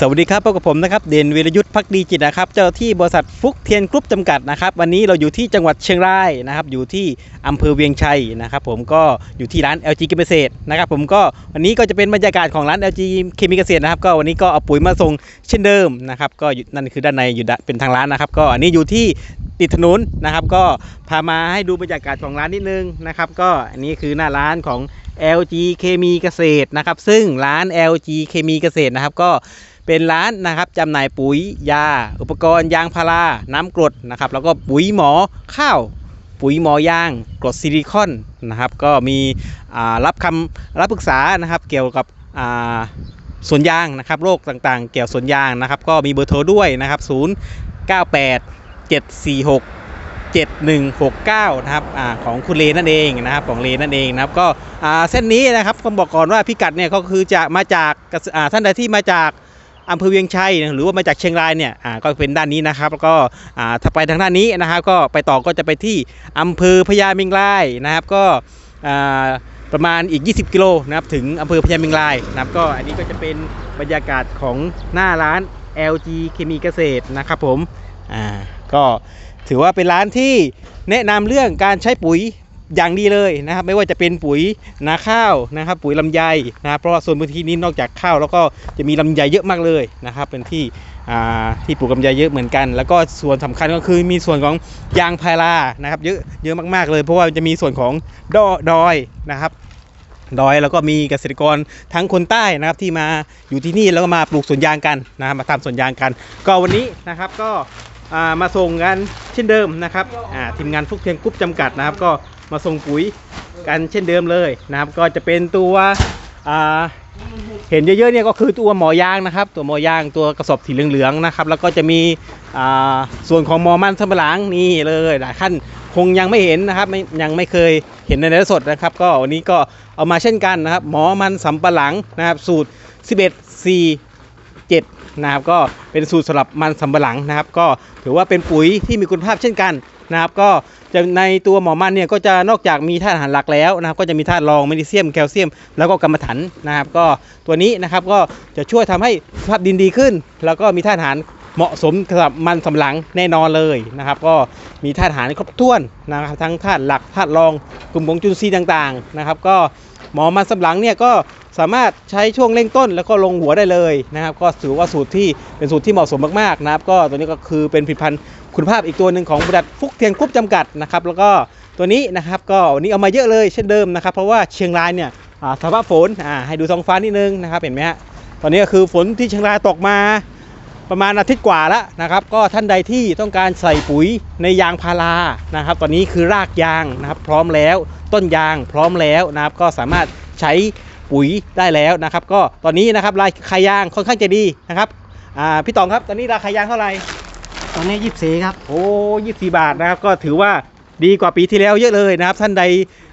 สวัสดีครับพบกับผมนะครับเด่นวีรยุทธ์พักดีจิตนะครับ เจ้าที่บริษัทฟุกเทียนกรุ๊ปจำกัดนะครับ วันนี้เราอยู่ที่จังหวัดเชียงรายนะครับ อยู่ที่อำเภอเวียงชัยนะครับ ผมก็อยู่ที่ร้าน LG เคมีเกษตรนะครับ ผมก็วันนี้ก็จะเป็นบรรยากาศของร้าน LG เคมีเกษตรนะครับ ก็วันนี้ก็เอาปุ๋ยมาส่งเช่นเดิมนะครับ ก็นั่นคือด้านในอยู่เป็นทางร้านนะครับ ก็อันนี้อยู่ที่ติดถนนนะครับ ก็พามาให้ดูบรรยากาศของร้านนิดนึงนะครับ ก็อันนี้คือหน้าร้านของ LG เคมีเกษตรนะครับ ซึ่งร้าน LG เคมีเกษตรนะครับก็ เป็นร้านนะครับจำหน่ายปุ๋ยยา อุปกรณ์ยางพาราน้ำกรดนะครับ แล้วก็ปุ๋ยหมอข้าวปุ๋ยหมอยางกรดซิลิคอนนะครับ ก็มีรับคำรับปรึกษานะครับ เกี่ยวกับอ่าสวนยางนะครับโรคต่างๆ เกี่ยวสวนยางนะครับ ก็มีเบอร์โทรด้วยนะครับ 0 9 8 7 4 6 7169 นะครับอของคุณเลนั่นเองนะครับของเลนั่นเองนะครับก็เส้นนี้นะครับต้องบอกก่อนว่าพิกัดเนี่ยก็คือจะมาจากท่านใดที่มาจาก อำเภอเวียงชัยหรือว่ามาจากเชียงรายเนี่ยก็เป็นด้านนี้นะครับ แล้วก็ถ้าไปทางด้านนี้นะครับ ก็ไปต่อก็จะไปที่อำเภอพญาเมงรายนะครับ ก็ประมาณอีก 20 กิโลนะครับถึงอำเภอพญาเมงรายนะครับ ก็อันนี้ก็จะเป็นบรรยากาศของหน้าร้าน LG เคมีเกษตรนะครับผมก็ถือว่าเป็นร้านที่แนะนำเรื่องการใช้ปุ๋ย อย่างดีเลยนะครับ ไม่ว่าจะเป็นปุ๋ยนาข้าวนะครับ ปุ๋ยลำไยนะครับเพราะว่าส่วนพื้นที่นี้นอกจากข้าว แล้วก็จะมีลำไยเยอะมากเลยนะครับ เป็นที่ที่ปลูกลำไยเยอะเหมือนกัน แล้วก็ส่วนสำคัญก็คือมีส่วนของยางพารานะครับ เยอะเยอะมากๆเลย เพราะว่าจะมีส่วนของดอดอยนะครับดอยแล้วก็มีเกษตรกรทั้งคนใต้นะครับที่มาอยู่ที่นี่แล้วก็มาปลูกสวนยางกันนะมาทำสวนยางกัน ก็วันนี้นะครับก็มาส่งกันเช่นเดิมนะครับทีมงานฟุกเทียนกรุ๊ปจำกัดนะครับ ก็ มาส่งปุ๋ยกันเช่นเดิมเลยนะครับ ก็จะเป็นตัวเห็นเยอะๆเนี่ยก็คือตัวหมอยางนะครับ ตัวหมอยางตัวกระสอบสีเหลืองๆนะครับ แล้วก็จะมีส่วนของหมอมันสำปะหลังนี่เลยหลายท่านคงยังไม่เห็นนะครับยังไม่เคยเห็นในไลฟ์สดนะครับ ก็วันนี้ก็เอามาเช่นกันนะครับ หมอมันสำปะหลังนะครับ สูตร 11 4 7นะครับก็เป็นสูตรสำหรับมันสำปะหลังนะครับ ก็ถือว่าเป็นปุ๋ยที่มีคุณภาพเช่นกัน นะครับก็จะในตัวหมอมันเนี่ยก็จะนอกจากมีธาตุอาหารหลักแล้วนะครับก็จะมีธาตุรองแมกนีเซียมแคลเซียม แล้วก็กรรมะถันนะครับ ก็ตัวนี้นะครับก็จะช่วยทำให้สภาพดินดีขึ้น แล้วก็มีธาตุอาหารเหมาะสมสำหรับมันสำหลังแน่นอนเลยนะครับ ก็มีธาตุอาหารครบถ้วนนะครับทั้งธาตุหลักธาตุรองกลุ่มของจุลทรีย์ต่างๆนะครับ ก็หมอมันสำหลังเนี่ยก็ สามารถใช้ช่วงเร่งต้นแล้วก็ลงหัวได้เลยนะครับ ก็ถือว่าสูตรที่เป็นสูตรที่เหมาะสมมากๆนะครับ ก็ตัวนี้ก็คือเป็นผลิตภัณฑ์คุณภาพอีกตัวหนึ่งของบริษัทฟุกเทียนกรุ๊ปจำกัดนะครับ แล้วก็ตัวนี้นะครับก็วันนี้เอามาเยอะเลยเช่นเดิมนะครับ เพราะว่าเชียงรายเนี่ยสภาพฝนให้ดูท้องฟ้านิดนึงนะครับเห็นไหมฮะตอนนี้ก็คือฝนที่เชียงรายตกมาประมาณอาทิตย์กว่าแล้วนะครับ ก็ท่านใดที่ต้องการใส่ปุ๋ยในยางพารานะครับ ตอนนี้คือรากยางนะครับ พร้อมแล้วต้นยางพร้อมแล้วนะครับ ก็สามารถใช้ ปุ๋ยได้แล้วนะครับ ก็ตอนนี้นะครับราคายางค่อนข้างจะดีนะครับอ่าพี่ตองครับตอนนี้ราคายางเท่าไหร่ตอนนี้ยี่สิบครับโอ้ยี่สิบาทนะครับก็ถือว่าดีกว่าปีที่แล้วเยอะเลยนะครับ ท่านใด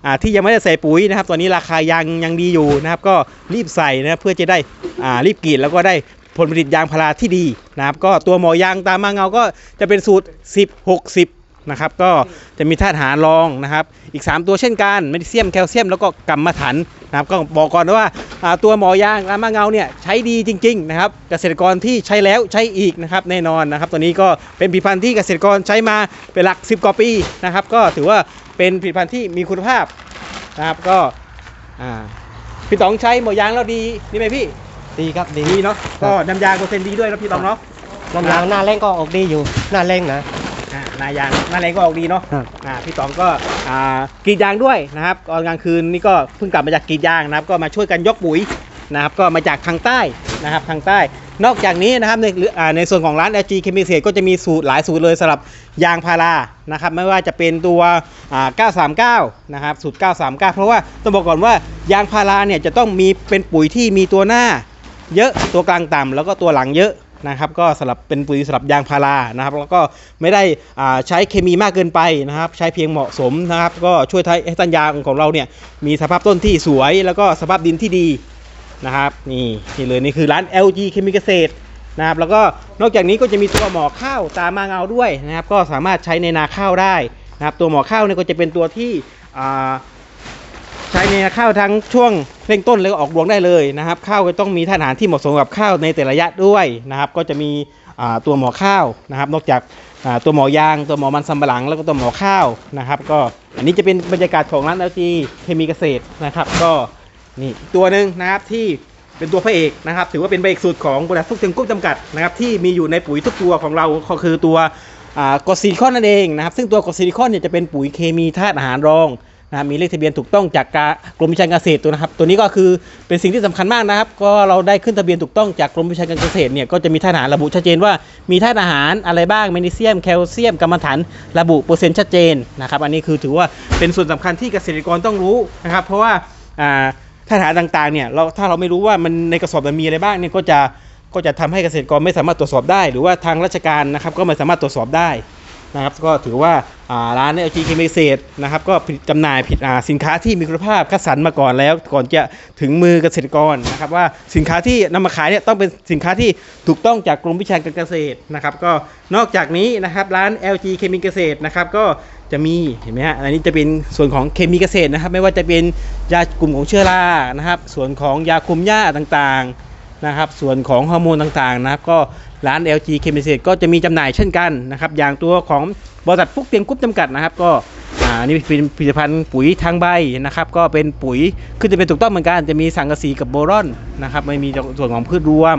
อ่าที่ยังไม่ได้ใส่ปุ๋ยนะครับ ตอนนี้ราคายางยังดีอยู่นะครับ ก็รีบใส่นะครับเพื่อจะได้อ่ารีบกรีดแล้วก็ได้ผลผลิตยางพาราที่ดีนะครับ ก็ตัวหมอยางตามมาเงาก็จะเป็นสูตร 10 60 นะครับก็จะมีธาตุอาหารรองนะครับ อีก 3 ตัวเช่นกันแมกนีเซียมแคลเซียมแล้วก็กรรมะถันนะครับก็บอกก่อนนะว่าอ่าตัวหมอยางตามมาเงาเนี่ยใช้ดีจริงๆนะครับเกษตรกรที่ใช้แล้วใช้อีกนะครับแน่นอนนะครับตัวนี้ก็เป็นผลิตภัณฑ์ที่เกษตรกรใช้มาเป็นหลัก 10 กว่าปีนะครับ ก็ถือว่าเป็นผลิตภัณฑ์ที่มีคุณภาพนะครับก็อ่าพี่ต๋องใช้หมอยางแล้วดีดีไหมพี่ดีครับดีดีเนาะก็น้ำยางเปอร์เซ็นต์ดีด้วยนะพี่ตองเนาะลำยางหน้าแรงก็ออกดีอยู่หน้าแรงนะอ่า นายางหน้าแรงก็ออกดีเนาะครับอ่าพี่ตองก็อ่ากรีดยางด้วยนะครับตอนกลางคืนนี่ก็เพิ่งกลับมาจากกรีดยางนะครับ ก็มาช่วยกันยกปุ๋ยนะครับก็มาจากทางใต้นะครับทางใต้ นอกจากนี้นะครับในอ่าในส่วนของร้าน LG Chemical เก็จะมีสูตรหลายสูตรเลยสำหรับยางพารานะครับไม่ว่าจะเป็นตัวอ่า939 นะครับสูตร 939 เพราะว่าต้องบอกก่อนว่ายางพาราเนี่ยจะต้องมีเป็นปุ๋ยที่มีตัวหน้าเยอะตัวกลางต่ำแล้วก็ตัวหลังเยอะ นะครับก็สำหรับเป็นปุ๋ยสำหรับยางพารานะครับแล้วก็ไม่ได้อ่าใช้เคมีมากเกินไปนะครับ ใช้เพียงเหมาะสมนะครับ ก็ช่วยให้ต้นยางของเราเนี่ยมีสภาพต้นที่สวย แล้วก็สภาพดินที่ดีนะครับนี่นี่เลยนี่คือร้าน LG เคมีเกษตรนะครับแล้วก็นอกจากนี้ก็จะมีตัวหมอข้าวตามมาเงาด้วยนะครับ ก็สามารถใช้ในนาข้าวได้นะครับ ตัวหมอข้าวเนี่ยก็จะเป็นตัวที่อ่า ช้ช้ในนาข้าวทั้งช่วงเร่งต้นแล้วก็ออกรวงได้เลยนะครับ ข้าวก็ต้องมีท่าอาหารที่เหมาะสมกับข้าวในแต่ละระยะด้วยนะครับ ก็จะมีตัวหมอข้าวนะครับ นอกจากตัวหมอยาง ตัวหมอมันสำปะหลัง แล้วก็ตัวหมอข้าวนะครับ ก็อันนี้จะเป็นบรรยากาศของร้าน LG เคมีเกษตรนะครับ ก็นี่ตัวหนึ่งนะครับที่เป็นตัวพระเอกนะครับ ถือว่าเป็นพระเอกสุดของบริษัททุกเทียมกุ้งจำกัดนะครับที่มีอยู่ในปุ๋ยทุกตัวของเราก็คือตัวอ่ากรดซิลิคอนนั่นเองนะครับ ซึ่งตัวกรดซิลิคอนเนี่ยจะเป็นปุ๋ยเคมีธาตุอาหารรอง นะมีเลขทะเบียนถูกต้องจากกรมวิชาการเกษตรตัวนะครับ ตัวนี้ก็คือเป็นสิ่งที่สำคัญมากนะครับ ก็เราได้ขึ้นทะเบียนถูกต้องจากกรมวิชาการเกษตรเนี่ยก็จะมีธาตุอาหารระบุชัดเจนว่ามีธาตุอาหารอะไรบ้างแมกนีเซียมแคลเซียมกรรมฐานระบุเปอร์เซ็นต์ชัดเจนนะครับ อันนี้คือถือว่าเป็นส่วนสำคัญที่เกษตรกรต้องรู้นะครับ เพราะว่าธาตุอาหารต่างๆเนี่ยเราถ้าเราไม่รู้ว่ามันในกระสอบมันมีอะไรบ้างเนี่ยก็จะก็จะทำให้เกษตรกรไม่สามารถตรวจสอบได้ หรือว่าทางราชการนะครับก็ไม่สามารถตรวจสอบได้ นะครับก็ถือว่าอ่าร้าน LG เคมีเกษตรนะครับก็จำหน่ายผิดสินค้าที่มีคุณภาพคัดสรรมาก่อนแล้ว ก่อนจะถึงมือเกษตรกรนะครับว่าสินค้าที่นำมาขายเนี่ยต้องเป็นสินค้าที่ถูกต้องจากกรมวิชาการเกษตรนะครับก็นอกจากนี้นะครับร้าน LG เคมีเกษตรนะครับก็จะมีเห็นไหมฮะอันนี้จะเป็นส่วนของเคมีเกษตรนะครับ ไม่ว่าจะเป็นยากลุ่มของเชื้อรานะครับ ส่วนของยาคุมหญ้าต่างๆ นะครับ ส่วนของฮอร์โมนต่างๆนะครับ ก็ร้าน LG เคมีเกษตรก็จะมีจำหน่ายเช่นกันนะครับ อย่างตัวของบริษัทฟุกเตียงกรุ๊ปจำกัดนะครับ ก็อ่านี่เป็นผลิตภัณฑ์ปุ๋ยทางใบนะครับ ก็เป็นปุ๋ยขึ้นจะเป็นถูกต้องเหมือนกัน จะมีสังกะสีกับโบรอนนะครับไม่มีส่วนของพืชรวม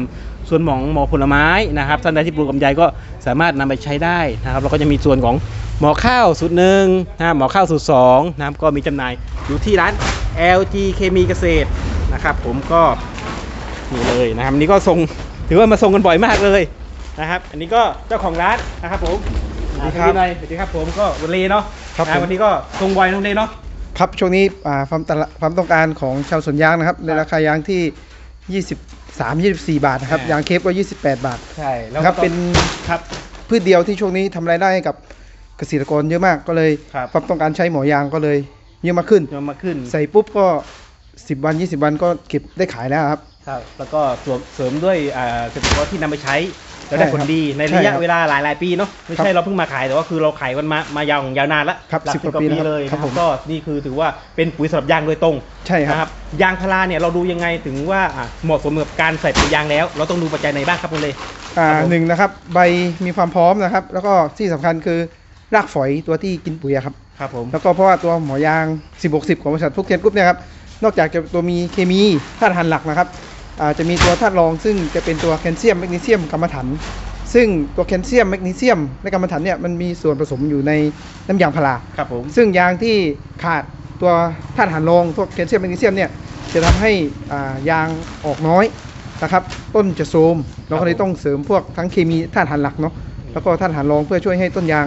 ส่วนของหมอผลไม้นะครับท่านใดที่ปลูกลำไยก็สามารถนำไปใช้ได้นะครับแล้วก็จะมีส่วนของหมอข้าวสูตรหนึ่งนะหมอข้าวสูตรสองนะครับก็มีจำหน่ายอยู่ที่ร้าน LG เคมีเกษตรนะครับผมก็ นี่เลยนะครับอันนี้ก็ส่งถือว่ามาส่งกันบ่อยมากเลยนะครับ อันนี้ก็เจ้าของร้านนะครับผมสวัสดีครับอ่าพี่นายสวัสดีครับผมก็วันเลเนาะครับนะผมวันนี้ก็ส่งบ่อยน้องเลเนาะครับช่วงนี้อ่าความตลาดความต้องการของชาวสวนยางนะครับในราคายางที่ 23 24 บาทนะครับอ่ายยางเคปก็ 28 บาทใช่แล้วนะครับก็เป็นครับพืชเดียวที่ช่วงนี้ทำรายได้ให้กับเกษตรกรเยอะมากก็เลยครับความต้องการใช้หมอยางก็เลยเยอะมากขึ้นจะมาขึ้น ใส่ปุ๊บก็ 10 วัน 20 วันก็เก็บได้ขายแล้วครับ ครับแล้วก็สวมเสริมด้วยอ่าเกษตรกรที่นำไปใช้แล้วได้ใช่ผคลรับดีในใช่ระยะครับเวลาหลายหลายๆปีเนาะไม่ครัใช่บเราเพิ่งมาขายแต่ว่าคือเราขายมันมามายาวยาวนานแล้วครับหลัสิบสิบกว่าปีแล้วเลยครันะบครับผมก็นี่คือถือว่าเป็นปุ๋ยสำหรับยางโดยตรงใช่ครับ นะครับยางพาราเนี่ยเราดูยังไงถึงว่าอะเหมาะสมกับการใส่ปุ๋ยยางแล้ว เราต้องดูปัจจัยไหนบ้างครับคุณเลย อ่าครับผม หนึ่งนะครับใบมีความพร้อมนะครับ แล้วก็ที่สำคัญคือรากฝอยตัวที่กินปุ๋ยอะครับ ครับผม แล้วก็เพราะว่าตัวหมอยาง1610ของบริษัทฟุกเทียนกรุ๊ปเนี่ยครับ นอกจากจะตัวมีเคมีธาตุอาหารหลักนะครับอ่า จะมีตัวธาตุรองซึ่งจะเป็นตัวแคลเซียมแมกนีเซียมกรรมะถัน ซึ่งตัวแคลเซียมแมกนีเซียมและกรรมะถันเนี่ยมันมีส่วนผสมอยู่ในน้ำยางพาราครับผมซึ่งยางที่ขาดตัวธาตุอาหารรองพวกแคลเซียมแมกนีเซียมเนี่ยจะทำให้อ่ายางออกน้อยนะครับต้นจะโทรมเราก็เลยต้องเสริมพวกทั้งเคมีธาตุอาหารหลักเนาะแล้วก็ธาตุอาหารรองเพื่อช่วยให้ต้นยาง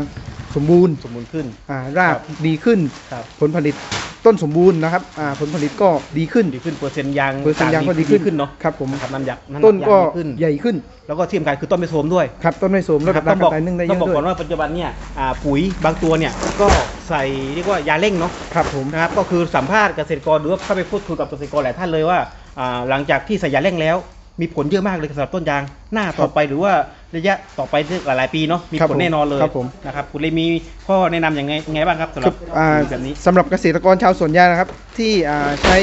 สมบูรณ์สมบูรณ์ขึ้นอ่ารากครับดีขึ้นครับผลผลิต ต้นสมบูรณ์นะครับอ่าผลผลิตก็ดีขึ้น ดีขึ้นเปอร์เซ็นต์ยางเปอร์เซ็นต์ยางก็ต่ดีขึ้นขึ้นเนาะครับผมนะครับน้ำยางำหกต้นก็ยางดีขึ้น ใหญ่ขึ้นแล้วก็ที่สำคัญคือต้นไม่โทรมด้วยครับต้นไม่โสมลดนะคอัรับตราต้องบอกการตายนึ่งได้เยต้องอะบอกด้วก่อยนว่าปัจจุบันเนี่ยอ่าปุ๋ยบางตัวเนี่ยก็ใส่เรียกว่ายาเร่งเนาะ ครับผม นะครับก็คือสัมภาษณ์เกษตรกรหรือว่าเข้าไปพูดคุยกับเกษตรกรหลายท่านเลยว่าอ่าหลังจากที่ใส่ยาเร่งแล้ว มีผลเยอะมากเลยสำหรับต้นยางหน้าต่อไปหรือว่าระยะต่อไปหลาย ๆ ปีเนาะมีครับผลผมแน่นอนเลยครับผมนะครับคุณเลยมีข้อแนะนำยังไงยังไงบ้างครับสำหคืรัอบอ่าปุ๋ยแบบนี้สำหรับเกษตรกรชาวสวนยางนะครับ ที่อ่าใช้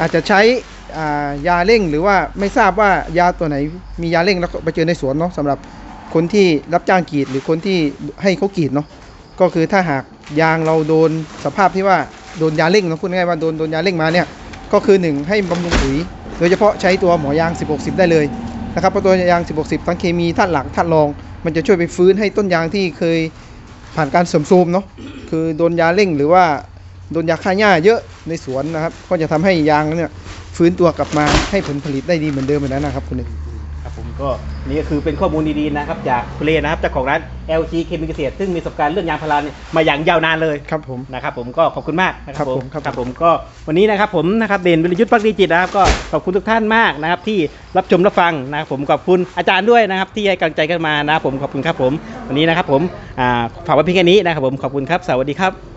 อาจจะใช้อ่ายาเร่งหรือว่าไม่ทราบว่ายาตัวไหนมียาเร่งแล้วก็ไปเจอในสวนเนาะสำหรับคนที่รับจ้างกรีดหรือคนที่ให้เขากรีดเนาะก็คือถ้าหากยางเราโดนสภาพที่ว่าโดนยาเร่งเนาะพูดง่ายๆว่าโดนโดนยาเร่งมาเนี่ยก็คือหนึ่งให้บำรุงปุ๋ยโดยเฉพาะใช้ตัวหมอยาง 1610 ได้เลยนะครับเพราะตัวยาง 1610 ทั้งเคมีธาตุหลักธาตุรอง มันจะช่วยไปฟื้นให้ต้นยางที่เคยผ่านการเสริมโทรมเนาะคือโดนยาเร่งหรือว่าโดนยาฆ่าหญ้าเยอะในสวนนะครับ ก็จะทำให้ยางเนี่ยฟื้นตัวกลับมาให้ผลผลิตได้ดีเหมือนเดิมเหมือนนั้นนะครับคุณหนึ่งครับผม ก็นี่ก็คือเป็นข้อมูลดีๆนะครับ จากคุณเลนะครับเจ้าของร้าน LG เคมีเกษตรซึ่งมีประสบการณ์เรื่องยางพาราเนี่ยมาอย่างยาวนานเลยครับผมนะครับผมก็ขอบคุณมากนะคครัรับบผผมมครับครับ ผมก็วันนี้นะครับผมนะครับเด่นวิรยุทธ์พักดีจิตนะครับก็ขอบคุณทุกท่านมากนะครับที่รับชมรับฟังนะครับผมขอบคุณอาจารย์ด้วยนะครับที่ให้กำลังใจกันมานะครับผมขอบคุณครับผมวันนี้นะครับผมอ่าฝากไว้เพียงแค่นี้นะครับผมขอบคุณครับสวัสดีครับ